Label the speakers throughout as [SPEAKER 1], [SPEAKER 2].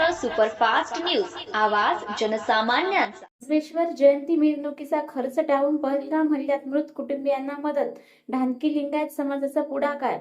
[SPEAKER 1] Superfast news. आवाज जनसामान्यांचा
[SPEAKER 2] जयंती मिरवणुकीचा खर्च टाळून पहिल्या हल्ल्यात मृत कुटुंबियांना मदत. ढानकी लिंगायत समाजाचा पुढाकार.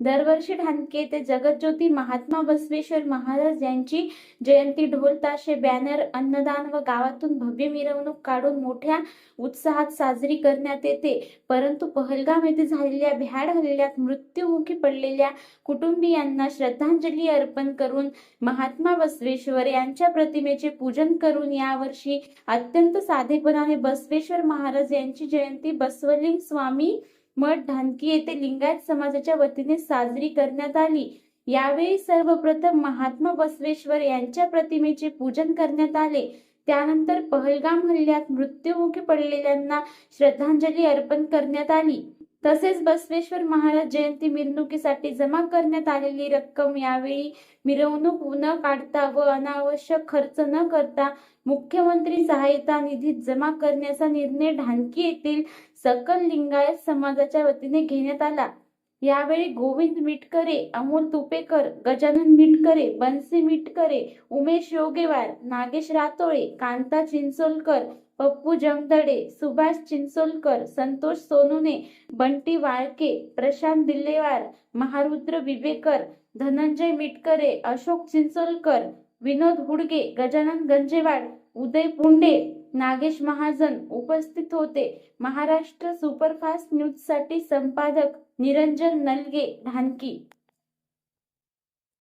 [SPEAKER 2] दरवर्षी ढानके ते जगज्योती महात्मा बसवेश्वर महाराज यांची जयंती ढोल ताशे बॅनर अन्नदान व गावातून भव्य मिरवणूक काढून मोठ्या उत्साहात साजरी करण्यात येते. परंतु पहलगाम येथे झालेल्या भ्याड हल्ल्यात मृत्युमुखी पडलेल्या कुटुंबियांना श्रद्धांजली अर्पण करून महात्मा बसवेश्वर यांच्या प्रतिमेचे पूजन करून यावर्षी अत्यंत साधेपणाने बसवेश्वर महाराज यांची जयंती बसवलिंग स्वामी मठ ढानकी येथे लिंगायत समाजाच्या वतीने साजरी करण्यात आली. यावेळी सर्वप्रथम महात्मा बसवेश्वर यांच्या प्रतिमेचे पूजन करण्यात आले. त्यानंतर पहलगाम हल्ल्यात मृत्युमुखी पडलेल्यांना श्रद्धांजली अर्पण करण्यात आली. तसेच बसवेश्वर महाराज जयंती मिरवणुकीसाठी जमा करण्यात आलेली रक्कम यावेळी मिरवणूक न काढता व अनावश्यक खर्च न करता मुख्यमंत्री सहायता निधीत जमा करण्याचा निर्णय ढानकी येथील सकल लिंगायत समाजाच्या वतीने घेण्यात आला. यावेळी गोविंद मिटकरे अमोल तुपेकर गजानन मिटकरे बन्सी मिटकरे उमेश योगेवार नागेश रातोळे कांता चिंचोलकर पप्पू जमदडे सुभाष चिंचोलकर संतोष सोनुने बंटी वाळके प्रशांत दिल्लेवार महारुद्र विवेकर धनंजय मिटकरे अशोक चिंचोलकर विनोद हुडगे गजानन गंजेवाड उदय पुंडे नागेश महाजन उपस्थित होते. महाराष्ट्र सुपरफास्ट न्यूजसाठी संपादक निरंजन नलगे ढानकी.